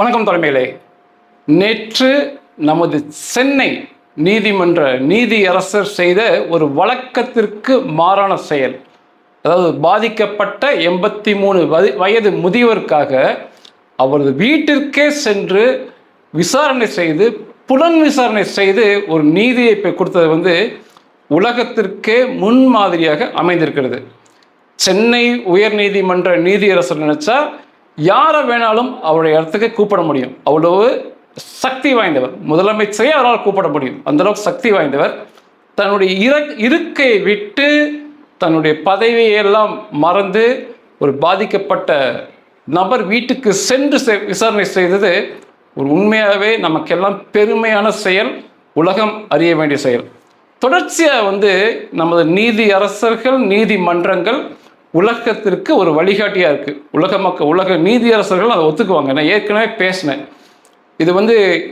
வணக்கம் தலைமையிலே. நேற்று நமது சென்னை நீதிமன்ற நீதியரசர் செய்த ஒரு வழக்கத்திற்கு மாறான செயல். அதாவது பாதிக்கப்பட்ட எண்பத்தி மூணு வயது முதியவருக்காக அவரது வீட்டிற்கே சென்று விசாரணை செய்து புலன் விசாரணை செய்து ஒரு நீதியை கொடுத்தது வந்து உலகத்திற்கே முன்மாதிரியாக அமைந்திருக்கிறது. சென்னை உயர்நீதிமன்ற நீதியரசர் நினைச்சா யாரை வேணாலும் அவருடைய இடத்துக்கு கூப்பிட முடியும். அவ்வளவு சக்தி வாய்ந்தவர். முதலமைச்சரே அவரால் கூப்பிட முடியும். அந்தளவுக்கு சக்தி வாய்ந்தவர். தன்னுடைய இர இருக்கையை விட்டு தன்னுடைய பதவியை எல்லாம் மறந்து ஒரு பாதிக்கப்பட்ட நபர் வீட்டுக்கு சென்று செ- விசாரணை செய்தது ஒரு உண்மையாகவே நமக்கெல்லாம் பெருமையான செயல். உலகம் அறிய வேண்டிய செயல். தொடர்ச்சியாக வந்து நமது நீதி அரசர்கள் நீதிமன்றங்கள் உலகத்திற்கு ஒரு வழிகாட்டியாக இருக்குது உலக மக்கள் உலக நீதியரசர்கள் அதை ஒத்துக்குவாங்க. நான் ஏற்கனவே பேசினேன். இது வந்து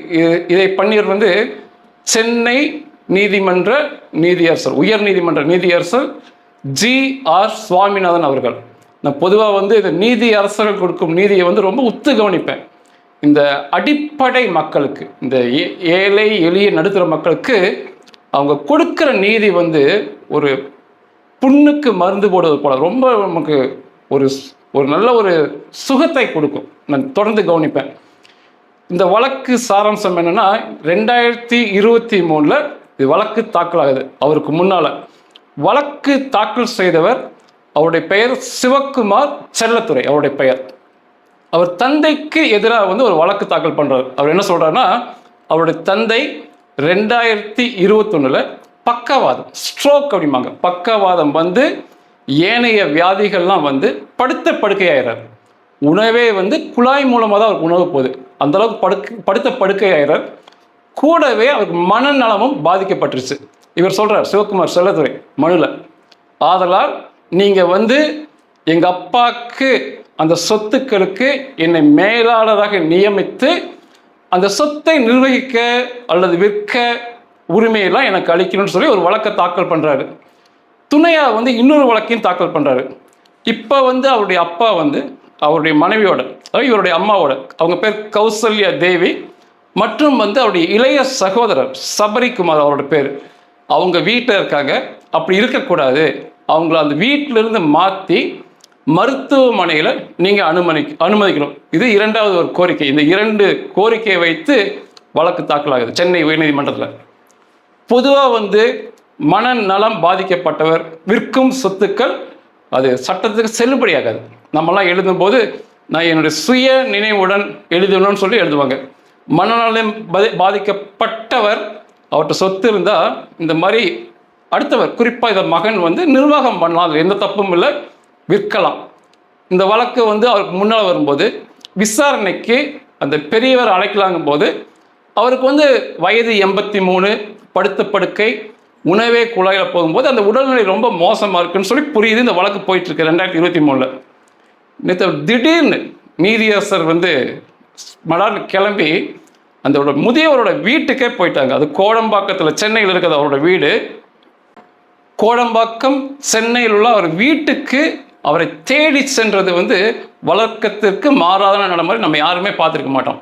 இதை பண்ணியவர் வந்து சென்னை நீதிமன்ற நீதியரசர் உயர் நீதிமன்ற நீதியரசர் ஜி ஆர் சுவாமிநாதன் அவர்கள். நான் பொதுவாக வந்து இந்த நீதி அரசர்கள் கொடுக்கும் நீதியை வந்து ரொம்ப உத்து கவனிப்பேன். இந்த அடிப்படை மக்களுக்கு இந்த ஏ- ஏழை எளிய நடுத்தர மக்களுக்கு அவங்க கொடுக்குற நீதி வந்து ஒரு புண்ணுக்கு மருந்து போடுவது போல ரொம்ப நமக்கு ஒரு ஒரு நல்ல ஒரு சுகத்தை கொடுக்கும். நான் தொடர்ந்து கவனிப்பேன். இந்த வழக்கு சாராம்சம் என்னென்னா ரெண்டாயிரத்தி இருபத்தி மூணில் இது வழக்கு தாக்கலாகுது அவருக்கு முன்னால். வழக்கு தாக்கல் செய்தவர் அவருடைய பெயர் சிவக்குமார் செல்லத்துறை அவருடைய பெயர். அவர் தந்தைக்கு எதிராக வந்து ஒரு வழக்கு தாக்கல் பண்ணுறார் அவர் என்ன சொல்கிறாருன்னா அவருடைய தந்தை ரெண்டாயிரத்தி இருபத்தொன்னுல பக்கவாதம் ஸ்ட்ரோக் அப்படிம்பாங்க. பக்கவாதம் வந்து ஏனைய வியாதிகள்லாம் வந்து படுத்த படுக்கையாயிறார். உணவே வந்து குழாய் மூலமாக தான் அவருக்கு உணவு போகுது. அந்தளவுக்கு படுக்கு படுத்த படுக்கையாயிறார். கூடவே அவருக்கு மனநலமும் பாதிக்கப்பட்டுருச்சு. இவர் சொல்கிறார் சிவகுமார் செல்லத்துறை மனுல ஆதலால் நீங்கள் வந்து எங்கள் அப்பாவுக்கு அந்த சொத்துக்களுக்கு என்னை மேலாளராக நியமித்து அந்த சொத்தை நிர்வகிக்க அல்லது விற்க உரிமையெல்லாம் எனக்கு அளிக்கணும்னு சொல்லி ஒரு வழக்கை தாக்கல் பண்ணுறாரு துணையாக வந்து இன்னொரு வழக்கையும் தாக்கல் பண்ணுறாரு இப்போ வந்து அவருடைய அப்பா வந்து அவருடைய மனைவியோட அதாவது இவருடைய அம்மாவோட அவங்க பேர் கௌசல்யா தேவி மற்றும் வந்து அவருடைய இளைய சகோதரர் சபரிக்குமார் அவரோட பேர். அவங்க வீட்டில் இருக்காங்க. அப்படி இருக்கக்கூடாது. அவங்கள அந்த வீட்டிலிருந்து மாற்றி மருத்துவமனையில் நீங்கள் அனுமதி அனுமதிக்கணும். இது இரண்டாவது ஒரு கோரிக்கை. இந்த இரண்டு கோரிக்கையை வைத்து வழக்கு தாக்கலாகுது சென்னை உயர்நீதிமன்றத்தில். பொதுவாக வந்து மனநலம் பாதிக்கப்பட்டவர் விற்கும் சொத்துக்கள் அது சட்டத்துக்கு செல்லுபடியாகாது. நம்மலாம் எழுதும்போது நான் என்னுடைய சுய நினைவுடன் எழுதணும்னு சொல்லி எழுதுவாங்க. மனநலம் பாதிக்கப்பட்டவர் அவர்கிட்ட சொத்து இருந்தால் இந்த மாதிரி அடுத்தவர் குறிப்பாக இந்த மகன் வந்து நிர்வாகம் பண்ணலாம். அதில் எந்த தப்பும் இல்லை விற்கலாம். இந்த வழக்கு வந்து அவருக்கு முன்னால் வரும்போது விசாரணைக்கு அந்த பெரியவர் அழைக்கலாங்கும் போது அவருக்கு வந்து வயது எண்பத்தி மூணு படுத்த படுக்கை உணவே குழாயில் போகும்போது அந்த உடல்நிலை ரொம்ப மோசமாக இருக்குன்னு சொல்லி புரியுது. இந்த வழக்கு போயிட்டு இருக்கு ரெண்டாயிரத்தி இருபத்தி மூணில். நேற்று திடீர்னு நீதியரசர் வந்து மலார்னு கிளம்பி அந்த முதியவரோட வீட்டுக்கே போயிட்டாங்க. அது கோடம்பாக்கத்தில் சென்னையில் இருக்கிறது அவரோட வீடு. கோடம்பாக்கம் சென்னையில் உள்ள அவர் வீட்டுக்கு அவரை தேடி சென்றது வந்து வழக்கத்திற்கு மாறாத நடைமுறை நம்ம யாருமே பார்த்துருக்க மாட்டோம்.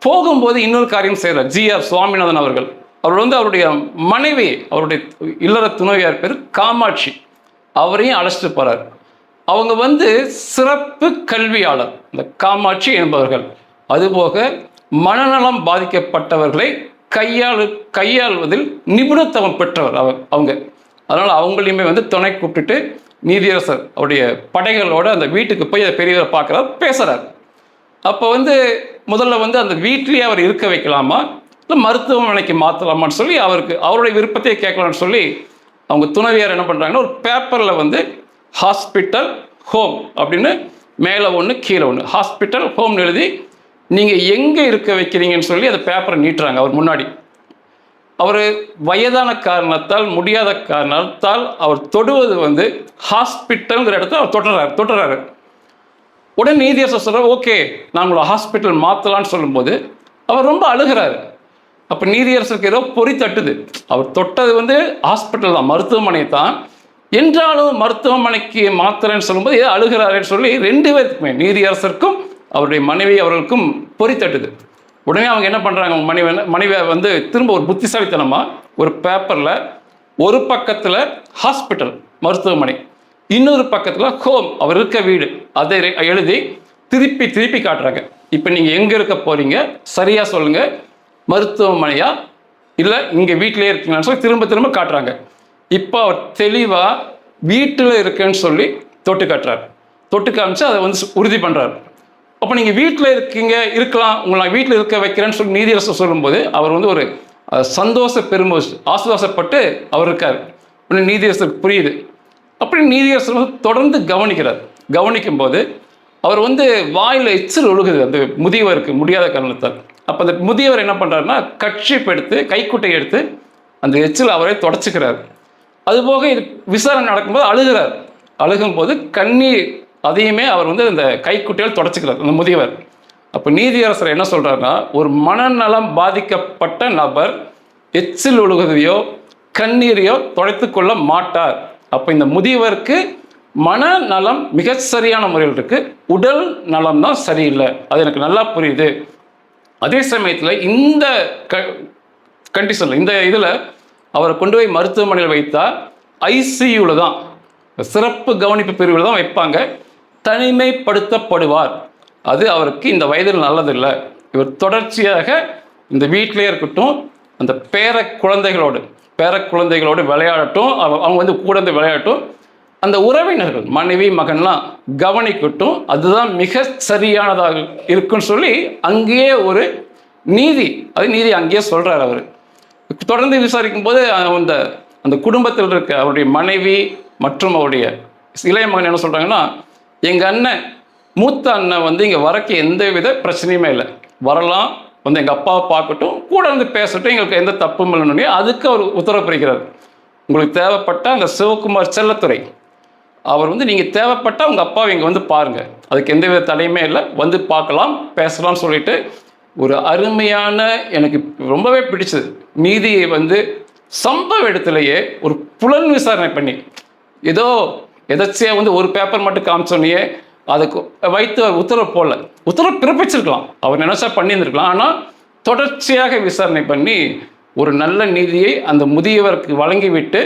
போகும்போது இன்னொரு காரியம் செய்கிறார் ஜி. ஆர். சுவாமிநாதன் அவர்கள். அவர் வந்து அவருடைய மனைவி அவருடைய இல்லற துணைவியார் பேர் காமாட்சி. அவரையும் அழைச்சிட்டு போறார். அவங்க வந்து சிறப்பு கல்வியாளர். இந்த காமாட்சி என்பவர்கள். அதுபோக மனநலம் பாதிக்கப்பட்டவர்களை கையாளு கையாள்வதில் நிபுணத்துவம் பெற்றவர் அவர் அவங்க. அதனால் அவங்களையுமே வந்து துணை கூப்பிட்டுட்டு நீதியரசர் அவருடைய படைகளோட அந்த வீட்டுக்கு போய் அதை பெரியவரை பார்க்குறார் பேசுகிறார் அப்போ வந்து முதல்ல வந்து அந்த வீட்லேயே அவர் இருக்க வைக்கலாமா? இல்லை மருத்துவமனைக்கு மாற்றலாமான்னு சொல்லி அவருக்கு அவருடைய விருப்பத்தையே கேட்கலாம்னு சொல்லி அவங்க துணைவியார் என்ன பண்ணுறாங்கன்னா ஒரு பேப்பரில் வந்து ஹாஸ்பிட்டல் ஹோம் அப்படின்னு மேலே ஒன்று கீழே ஒன்று ஹாஸ்பிட்டல் ஹோம்னு எழுதி நீங்கள் எங்கே இருக்க வைக்கிறீங்கன்னு சொல்லி அந்த பேப்பரை நீட்டுறாங்க அவர் முன்னாடி. அவர் வயதான காரணத்தால் முடியாத காரணத்தால் அவர் தொடுவது வந்து ஹாஸ்பிட்டல்ங்கிற இடத்துல அவர் தொட்டுறாரு தொட்டுறாரு உடனே நீதியரசர் சொல்கிறார் ஓகே நான் உங்களை ஹாஸ்பிட்டல் மாற்றலான்னு சொல்லும்போது அவர் ரொம்ப அழுகிறாரு. அப்போ நீதியரசருக்கு ஏதோ பொறி தட்டுது. அவர் தொட்டது வந்து ஹாஸ்பிட்டல் தான் மருத்துவமனை தான். என்றாலும் மருத்துவமனைக்கு மாத்திரன்னு சொல்லும்போது ஏதோ அழுகிறாருன்னு சொல்லி ரெண்டு பேருக்குமே நீதியரசருக்கும் அவருடைய மனைவி அவர்களுக்கும் பொறி தட்டுது. உடனே அவங்க என்ன பண்ணுறாங்க அவங்க மனைவி மனைவியை வந்து திரும்ப ஒரு புத்திசாலித்தனமாக ஒரு பேப்பரில் ஒரு பக்கத்தில் ஹாஸ்பிட்டல் மருத்துவமனை இன்னொரு பக்கத்தில் ஹோம் அவர் இருக்க வீடு. அதை எழுதி திருப்பி திருப்பி காட்டுறாங்க. இப்போ நீங்கள் எங்கே இருக்க போகிறீங்க சரியாக சொல்லுங்கள் மருத்துவமனையா? இல்லை இங்கே வீட்டிலே இருக்கீங்களான்னு சொல்லி திரும்ப திரும்ப காட்டுறாங்க. இப்போ அவர் தெளிவாக வீட்டில் இருக்கேன்னு சொல்லி தொட்டு காட்டுறாரு. தொட்டு காமிச்சு அதை வந்து உறுதி பண்ணுறாரு அப்போ நீங்கள் வீட்டில் இருக்கீங்க இருக்கலாம். உங்களை நான் வீட்டில் இருக்க வைக்கிறேன்னு சொல்லி நீதியரசர் சொல்லும்போது அவர் வந்து ஒரு சந்தோஷ பெருமை ஆசுவாசப்பட்டு அவர் இருக்கார். உடனே நீதியரசருக்கு புரியுது. அப்படி நீதியரசர் வந்து தொடர்ந்து கவனிக்கிறார். கவனிக்கும் போது அவர் வந்து வாயில் எச்சில் ஒழுகுது அந்த முதியவருக்கு முடியாத காரணத்தால். அப்போ அந்த முதியவர் என்ன பண்ணுறாருன்னா கட்சிப் எடுத்து கைக்குட்டை எடுத்து அந்த எச்சில் அவரே தொடச்சிக்கிறார். அதுபோக இது விசாரணை நடக்கும்போது அழுகிறார். அழுகும்போது கண்ணீர் அதையுமே அவர் வந்து அந்த கைக்குட்டையால் தொடச்சிக்கிறார் அந்த முதியவர். அப்போ நீதியரசர் என்ன சொல்கிறாருன்னா ஒரு மனநலம் பாதிக்கப்பட்ட நபர் எச்சில் ஒழுகுதையோ கண்ணீரையோ தொடைத்து கொள்ள மாட்டார். அப்போ இந்த முதியவருக்கு மனநலம் மிக சரியான முறையில் இருக்குது உடல் நலம் தான் சரியில்லை. அது எனக்கு நல்லா புரியுது. அதே சமயத்தில் இந்த க கண்டிஷனில் இந்த இதில் அவரை கொண்டு போய் மருத்துவமனையில் வைத்தா ஐசியூவில் தான் சிறப்பு கவனிப்பு பிரிவில் தான் வைப்பாங்க. தனிமைப்படுத்தப்படுவார். அது அவருக்கு இந்த வயதில் நல்லதில்லை. இவர் தொடர்ச்சியாக இந்த வீட்டிலே இருக்கட்டும் அந்த பேர குழந்தைகளோடு பேர குழந்தைகளோடு விளையாடட்டும் அவ- அவங்க வந்து கூட இருந்து விளையாட்டும் அந்த உறவினர்கள் மனைவி மகன்லாம் கவனிக்கட்டும் அதுதான் மிக சரியானதாக இருக்குன்னு சொல்லி அங்கேயே ஒரு நீதி அது நீதி அங்கேயே சொல்கிறார் அவர். தொடர்ந்து விசாரிக்கும் போது அந்த அந்த குடும்பத்தில் இருக்க அவருடைய மனைவி மற்றும் அவருடைய இளைய மகன் என்ன சொல்கிறாங்கன்னா எங்கள் அண்ணன் மூத்த அண்ணன் வந்து இங்கே வரக்கு எந்த வித பிரச்சனையுமே இல்லை. வரலாம் வந்து எங்கள் அப்பாவை பார்க்கட்டும் கூட இருந்து பேசட்டும் எங்களுக்கு எந்த தப்பும் இல்லைன்னு அதுக்கு அவர் உத்தரவு பிரிக்கிறார் உங்களுக்கு தேவைப்பட்ட அந்த சிவகுமார் செல்லத்துறை அவர் வந்து நீங்கள் தேவைப்பட்டால் உங்கள் அப்பாவை இங்கே வந்து பாருங்கள் அதுக்கு எந்த வித தடையுமே இல்லை. வந்து பார்க்கலாம் பேசலாம்னு சொல்லிட்டு ஒரு அருமையான எனக்கு ரொம்பவே பிடிச்சது. நீதியை வந்து சம்பவ இடத்துலையே ஒரு புலன் விசாரணை பண்ணி ஏதோ எதாச்சியாக வந்து ஒரு பேப்பர் மட்டும் காமிச்சோன்னே அதுக்கு வைத்து உத்தரவு போடல. உத்தரவு பிறப்பிச்சிருக்கலாம். அவர் நினைச்சா பண்ணியிருந்திருக்கலாம். ஆனால் தொடர்ச்சியாக விசாரணை பண்ணி ஒரு நல்ல நீதியை அந்த முதியவருக்கு வழங்கிவிட்டு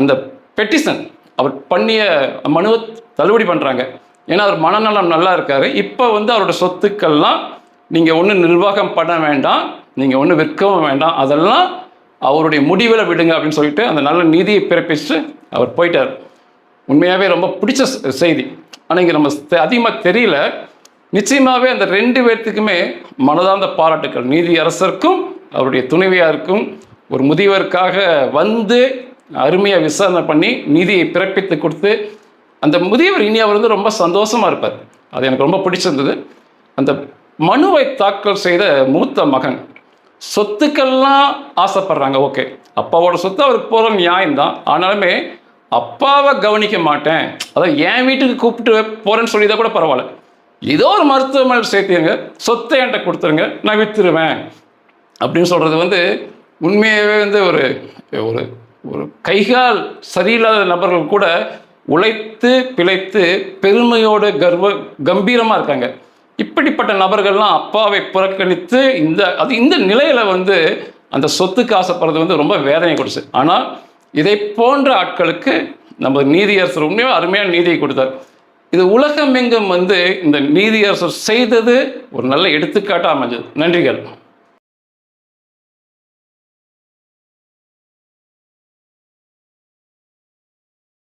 அந்த பெட்டிஷன் அவர் பண்ணிய மனுவை தள்ளுபடி பண்ணுறாங்க ஏன்னா அவர் மனநலம் நல்லா இருக்காரு. இப்போ வந்து அவரோட சொத்துக்கள்லாம் நீங்கள் ஒன்றும் நிர்வாகம் பண்ண வேண்டாம். நீங்கள் ஒன்றும் விற்கவும் வேண்டாம். அதெல்லாம் அவருடைய முடிவில் விடுங்க அப்படின்னு சொல்லிட்டு அந்த நல்ல நீதியை பிறப்பிச்சு அவர் போயிட்டார். உண்மையாகவே ரொம்ப பிடிச்ச செய்தி. ஆனால் இங்கே நம்ம அதிகமாக தெரியல. நிச்சயமாகவே அந்த ரெண்டு பேர்த்துக்குமே மனதார்ந்த பாராட்டுக்கள். நீதி அரசருக்கும் அவருடைய துணைவியாருக்கும் ஒரு முதியவருக்காக வந்து அருமையாக விசாரணை பண்ணி நீதியை பிறப்பித்து கொடுத்து அந்த முதியவர் இனி அவர் வந்து ரொம்ப சந்தோஷமாக இருப்பார். அது எனக்கு ரொம்ப பிடிச்சிருந்தது. அந்த மனுவை தாக்கல் செய்த மூத்த மகன் சொத்துக்கள்லாம் ஆசைப்படுறாங்க. ஓகே. அப்பாவோட சொத்து அவருக்கு போகிற நியாயம்தான். ஆனாலுமே அப்பாவை கவனிக்க மாட்டேன். அதான் என் வீட்டுக்கு கூப்பிட்டு போகிறேன்னு சொல்லி கூட பரவாயில்ல. ஏதோ ஒரு மருத்துவமனை சேர்த்துங்க சொத்தை என்கிட்ட கொடுத்துருங்க நான் விற்றுருவேன் அப்படின்னு சொல்கிறது வந்து உண்மையாகவே வந்து ஒரு ஒரு ஒரு கைகால் சரியில்லாத நபர்கள் கூட உழைத்து பிழைத்து பெருமையோடு கர்வ கம்பீரமாக இருக்காங்க. இப்படிப்பட்ட நபர்கள்லாம் அப்பாவை புறக்கணித்து இந்த அது இந்த நிலையில் வந்து அந்த சொத்துக்கு ஆசைப்படுறது வந்து ரொம்ப வேதனை கொடுச்சு ஆனால் இதை போன்ற ஆட்களுக்கு நம்ம நீதியரசர் உண்மையாக அருமையான நீதியை கொடுத்தார். இது உலகமெங்கும் வந்து இந்த நீதியரசர் செய்தது ஒரு நல்ல எடுத்துக்காட்டாக அமைஞ்சது. நன்றிகள்.